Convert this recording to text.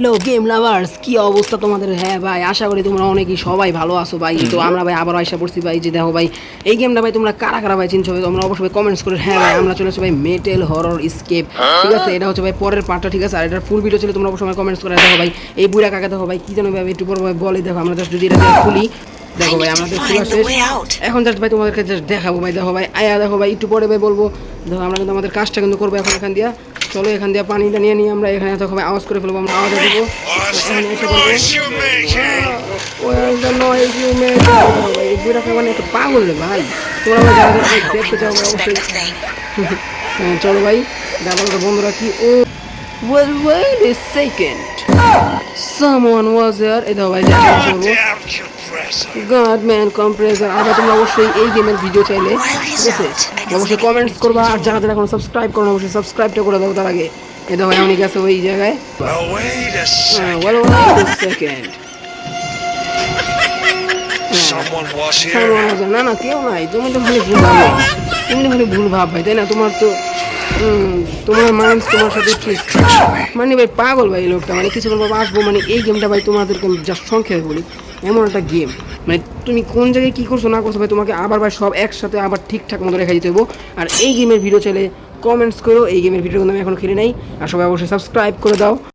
Hello game lovers কি অবস্থা তোমাদের? হ্যাঁ ভাই আশা করি তোমরা অনেকেই সবাই ভালো আছো ভাই। তো আমরা ভাই আবার আশা করছি ভাই যে দেখো ভাই এই গেমটা ভাই তোমরা কারা কারা ভাই চিনছো তোমরা অবশ্যই কমেন্টস করে হ্যাঁ ভাই আমরা চলে ভাই মেটেল হরর স্কেপ ঠিক আছে? এটা হচ্ছে ভাই পরের পার্টটা ঠিক আছে? আর এটার ফুল ভিডিও ছিল তোমরা অবশ্যই কমেন্টস করে দেখো ভাই। এই বুড়া কাকা দেখো ভাই কি জানো ভাই একটু পর ভাই বলে দেখো আমরা যদি এটা খুলি দেখো ভাই আমাদের খোলা শেষ। এখন জাস্ট ভাই তোমাদেরকে জাস্ট দেখাবো ভাই দেখো ভাই আয়া দেখো ভাই একটু পরে ভাই বলব। দেখো আমরা কিন্তু আমাদের কাজটা কিন্তু করব এখন এখান দিয়া। চলো এখান দিয়ে পানিটা নিয়ে নিয়ে আমরা এখানে ভাই আওয়াজ করে ফেলব আমরা আওয়াজ দেবো। মানে পাগল রে ভাই। তোমরা দেখতে চাও অবশ্যই হ্যাঁ, চলো ভাই ডাবলটা বন্ধ রাখি ও। Well, wait a second. Someone was there. এই দেখো গড ম্যান কম্প্রেসার আর তোমরা অবশ্যই এই গেমের ভিডিও চাইলে ঠিক আছে? অবশ্যই কমেন্টস করবা আর যারা যারা এখন সাবস্ক্রাইব করো অবশ্যই সাবস্ক্রাইবটা করে দাও তার আগে। দেখো অনেক আছে ওই জায়গায়। A হ্যাঁ. হাসান, না না কেউ নাই। তুমি তো খালি ভুল ভাবো। তুমি তো খালি ভুল ভাব ভাই তাই না? তোমার তো তোমার মানুষ তোমার সাথে ঠিক। মানে ভাই, পাগল ভাই লোকটা। মানে কিছুক্ষণ বাবা আসব মানে এই গেমটা ভাই তোমাদেরকে যা সংক্ষেপে বলি। এমন একটা গেম মানে তুমি কোন জায়গায় কী করছ, না করছ ভাই, তোমাকে আবার ভাই সব একসাথে আবার ঠিকঠাক মতো রেখে দিতে হব। আর এই গেমের ভিডিও চাইলে কমেন্টস করো এই গেমের ভিডিও কিন্তু আমি এখন খেলে নেই। আর সবাই অবশ্যই সাবস্ক্রাইব করে দাও।